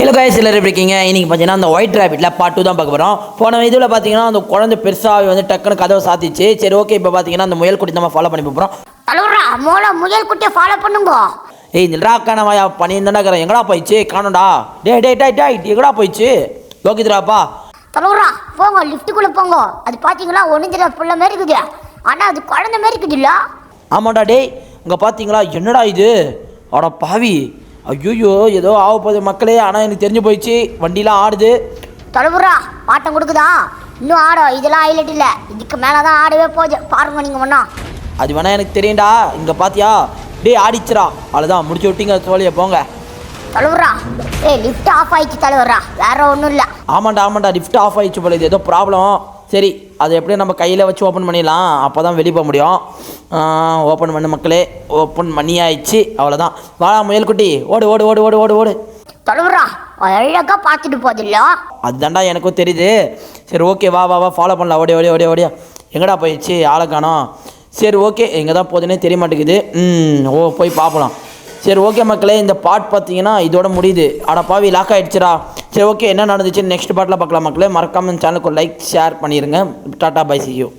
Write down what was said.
Hello guys எல்லாரும் எப்படி இருக்கீங்க? இன்னைக்கு பார்த்தீங்கன்னா அந்த ஒயிட் ரேபிட்டில் பார்ட் டூ தான் பார்க்க போகிறோம் போன இதில் பார்த்தீங்கன்னா அந்த குழந்தை பெருசாக வந்து டக்குன்னு கதவை சாத்திச்சு. சரி ஓகே இப்போ பார்த்தீங்கன்னா அந்த முயல் குட்டி நம்ம ஃபாலோ பண்ணி போகிறோம் தலைவரா மோள முயல் குட்டியை ஃபாலோ பண்ணுங்க. ஏய் இந்த ராக்கான வாயா பண்ணியிருந்தாண்டா இருக்கிறேன். எங்கடா போயிடுச்சு காணோண்டா டே டே டே டே எங்கடா போயிடுச்சு லோகித்ராப்பா தலைவரா போங்க லிஃப்ட்டுக்குள்ளே போங்க. அது பார்த்தீங்களா ஒன்றுஞ்சில புள்ள மாதிரி இருக்குது. ஆனால் அது குழந்தை மாதிரி இருக்குது இல்ல ஆமாண்டா டேய். இங்கே பார்த்தீங்களா என்னடா இது? அட பாவி. ஐயோ ஏதோ ஆக போகுது மக்களே. ஆனால் எனக்கு தெரிஞ்சு போயிடுச்சு. வண்டிலாம் ஆடுது. தலைவரா பாட்டம் கொடுக்குதா? இன்னும் ஆடும் இதெல்லாம் ஹைலைட் இல்லை. இதுக்கு மேலே தான் ஆடவே போகுது. பாருங்க நீங்கள் ஒன்றா அது வேணா எனக்கு தெரியும்டா. இங்கே பாத்தியா? டேய் ஆடிச்சுடா. அவ்வளோதான் முடிச்சு விட்டீங்க சோழியை போங்க. தலைவரா ஏய் லிஃப்ட் ஆஃப் ஆயிடுச்சு தலைவரா வேற ஒன்றும் இல்லை. ஆமாண்டா ஆமாண்டா. லிஃப்ட் ஆஃப் ஆயிடுச்சு போல இது. ஏதோ ப்ராப்ளம் சரி அதை எப்படியும் நம்ம கையில் வச்சு ஓப்பன் பண்ணிடலாம். அப்போ தான் வெளியே போக முடியும். ஓப்பன் பண்ணு மக்களே. ஓப்பன் பண்ணி ஆயிடுச்சு அவ்வளோதான் வாடா முயல்குட்டி. ஓடு ஓடு ஓடு ஓடு ஓடு ஓடு. தலைவரா அழகாக பார்த்துட்டு போதில்ல. அதுதான்டா எனக்கும் தெரியுது. சரி ஓகே வா வா வா. ஃபாலோ பண்ணலாம். ஓடி ஓடி ஓடி ஓடியா. எங்கடா போயிடுச்சு? ஆளை காணோம். சரி ஓகே எங்கே தான் போகுதுன்னே தெரிய மாட்டேங்குது. ம் ஓ போய் பார்க்கலாம் சரி ஓகே மக்களே. இந்த பாட் பார்த்தீங்கன்னா இதோட முடியுது. அட பாவி லாக் ஆயிடுச்சுடா. சரி ஓகே என்ன நடந்துச்சு நெக்ஸ்ட் பாட்டில் பார்க்கலாம் மக்களே. மறக்காமல் சேனலுக்கு லைக் ஷேர் பண்ணிடுங்க டாட்டா பை சி யூ